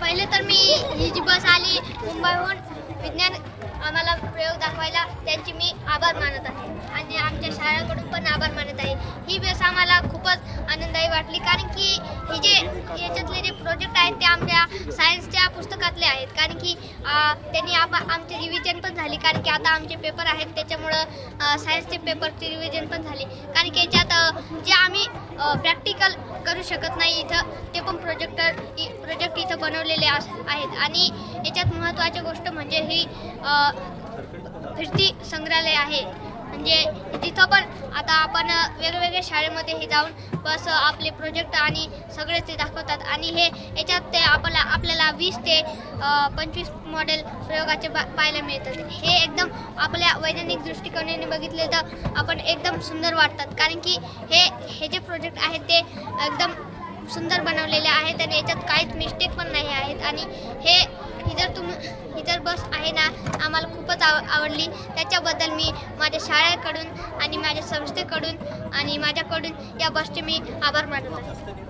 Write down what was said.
पहिले तर मी ही जी बस आली मुंबईहून विज्ञान आम्हाला प्रयोग दाखवायला त्यांची मी आभार मानत आहे. आणि आमच्या शाळेकडून पण आभार मानत आहे. ही बस आम्हाला वाटली. कारण की हे जे याच्यातले जे प्रोजेक्ट आहेत ते आमच्या सायन्सच्या पुस्तकातले आहेत. कारण की त्यांनी आप आमचे रिव्हिजन पण झाली. कारण की आता आमचे पेपर आहेत त्याच्यामुळं सायन्सचे पेपरचे रिव्हिजन पण झाले. कारण की याच्यात जे आम्ही प्रॅक्टिकल करू शकत नाही इथं ते पण प्रोजेक्टर प्रोजेक्ट इथं बनवलेले अस- आहेत. आणि याच्यात महत्त्वाची गोष्ट म्हणजे ही फिरती संग्रहालय आहे. म्हणजे तिथं पण आता आपण वेगवेगळ्या शाळेमध्ये हे जाऊन बस आपले प्रोजेक्ट आणि सगळे ते दाखवतात. आणि हे याच्यात ते आपल्याला आपल्याला वीस ते पंचवीस मॉडेल प्रयोगाचे बा पाहायला मिळतात. हे एकदम आपल्या वैज्ञानिक दृष्टिकोनाने बघितले तर आपण एकदम सुंदर वाटतात. कारण की हे हे जे प्रोजेक्ट आहेत ते एकदम सुंदर बनवलेले आहेत आणि याच्यात काहीच मिस्टेक पण नाही आहेत. आणि हे बस आहे ना आम्हाला खूपच आव आवडली. त्याच्याबद्दल मी माझ्या शाळेकडून आणि माझ्या संस्थेकडून आणि माझ्याकडून या बसचे मी आभार मानतो आहे.